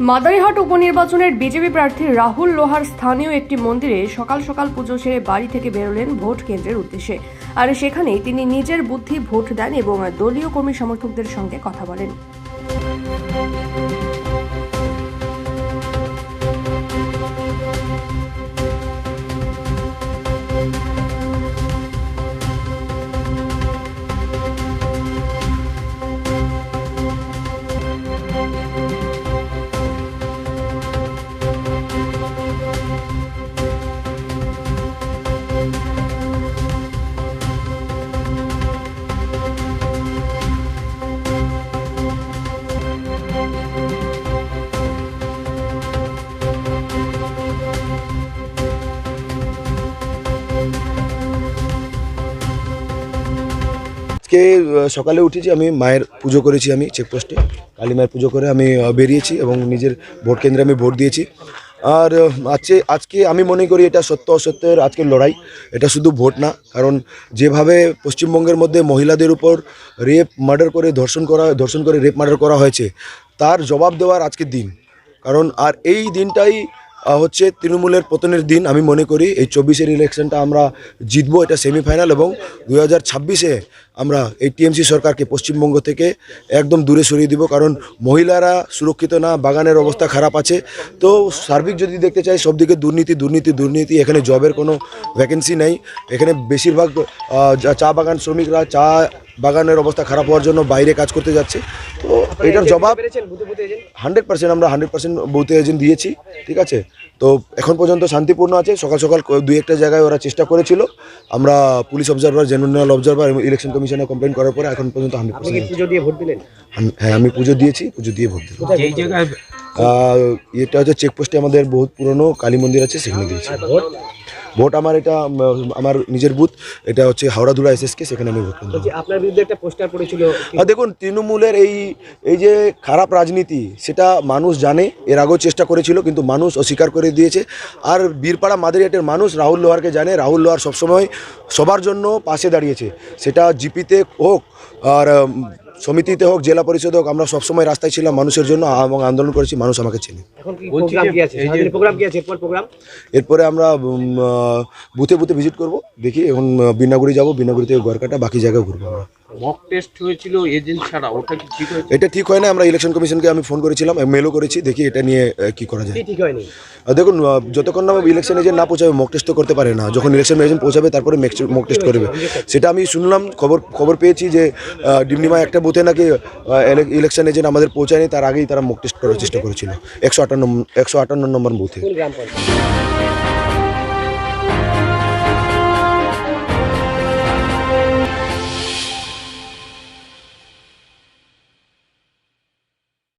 Madarihat উপনির্বাচনের BJP প্রার্থী রাহুল লোহার স্থানীয় একটি মন্দিরে সকাল সকাল পুজো সেরে বাড়ি থেকে বেরোলেন ভোট কেন্দ্রের উদ্দেশ্যে। আর সেখানেই তিনি নিজের বুদ্ধি ভোট দেন এবং দলীয় কর্মী সমর্থকদের সঙ্গে কথা বলেন। আজকে সকালে উঠেছি, আমি মায়ের পুজো করেছি আমি চেকপোস্টে কালী মায়ের পুজো করে আমি বেরিয়েছি এবং নিজের ভোট কেন্দ্রে আমি ভোট দিয়েছি। আর আজকে আজকে আমি মনে করি এটা সত্য অসত্যের আজকের লড়াই। এটা শুধু ভোট না, কারণ যেভাবে পশ্চিমবঙ্গের মধ্যে মহিলাদের উপর রেপ মার্ডার করে ধর্ষণ করা, ধর্ষণ করে রেপ মার্ডার করা হয়েছে, তার জবাব দেওয়ার আজকের দিন। কারণ, আর এই দিনটাই হচ্ছে তৃণমূলের পতনের দিন আমি মনে করি এই চব্বিশের ইলেকশনটা আমরা জিতবো এটা সেমিফাইনাল এবং দু হাজার ছাব্বিশে আমরা এই টিএমসি সরকারকে পশ্চিমবঙ্গ থেকে একদম দূরে সরিয়ে দিব। কারণ মহিলারা সুরক্ষিত না, বাগানের অবস্থা খারাপ আছে। তো সার্বিক যদি দেখতে চাই সব দিকে দুর্নীতি দুর্নীতি দুর্নীতি, এখানে জবের কোনো ভ্যাকেন্সি নেই। এখানে বেশিরভাগ চা বাগান শ্রমিকরা, চা বাগানের অবস্থা খারাপ হওয়ার জন্য বাইরে কাজ করতে যাচ্ছে। তো এটার জবাব হান্ড্রেড পার্সেন্ট আমরা হান্ড্রেড পার্সেন্ট বুথে এজেন্ট দিয়েছি ঠিক আছে? তো এখন পর্যন্ত শান্তিপূর্ণ আছে সকাল সকাল দু দুই একটা জায়গায় ওরা চেষ্টা করেছিল। আমরা পুলিশ অবজারভার জেনারেল অবজারভার এবং ইলেকশন কমিশনে কমপ্লেন করার পরে এখন পর্যন্ত হান্ড্রেড পার্সেন্ট ভোট দিলেন? হ্যাঁ আমি পুজো দিয়েছি পুজো দিয়ে ভোট দিলাম যেই জায়গায় এটা হচ্ছে চেকপোস্টে আমাদের বহুত পুরনো কালী মন্দির আছে সেখানে দিয়েছি। ভোট? ভোট আমার এটা আমার নিজের বুথ এটা হচ্ছে হাওড়াধুলা এসএসকে সেখানে আমি ভোট কেন্দ্র আপনার বিরুদ্ধে একটা পোস্টার পড়েছিল। আর দেখুন তৃণমূলের এই এই যে খারাপ রাজনীতি সেটা মানুষ জানে এর আগেও চেষ্টা করেছিল কিন্তু মানুষ অস্বীকার করে দিয়েছে। আর বীরপাড়া মাদারিহাটের মানুষ রাহুল লোহারকে জানে রাহুল লোহার সবসময় সবার জন্য পাশে দাঁড়িয়েছে। সেটা জিপিতে হোক আর সমিতিতে হোক জেলা পরিষদ হোক আমরা সবসময় রাস্তায় ছিলাম মানুষের জন্য এবং আন্দোলন করেছি মানুষ আমাকে চেনে। এখন কি প্রোগ্রাম কি আছে? সারাদিন প্রোগ্রাম কি আছে? এরপর প্রোগ্রাম এরপরে আমরা বুথে বুথে ভিজিট করব দেখি এখন বিনাগুড়ি যাব বিনাগুড়ি থেকে গড়কাটা বাকি জায়গায় ঘুরবো আমরা। মক টেস্ট হয়েছিল এজেন্ট ছাড়া ওটা কি ঠিক হয়েছে? এটা ঠিক হয় না আমরা ইলেকশন কমিশনকে আমি ফোন করেছিলাম মেলও করেছি দেখি এটা নিয়ে কি করা যায়। ঠিক হয়নি। আর দেখুন যতক্ষণ না ইলেকশন এজেন্ট না পৌঁছাবে মক টেস্ট তো করতে পারে না। যখন ইলেকশন এজেন্ট পৌঁছাবে তারপরে মক টেস্ট করবে। সেটা আমি শুনলাম খবর খবর পেয়েছি যে ডিমনিমা একটা বুথে নাকি ইলেকশন এজেন্ট আমাদের পৌঁছায়নি তার আগেই তারা মক টেস্ট করার চেষ্টা করেছিল। একশো আটান্ন একশো আটান্ন নম্বর বুথে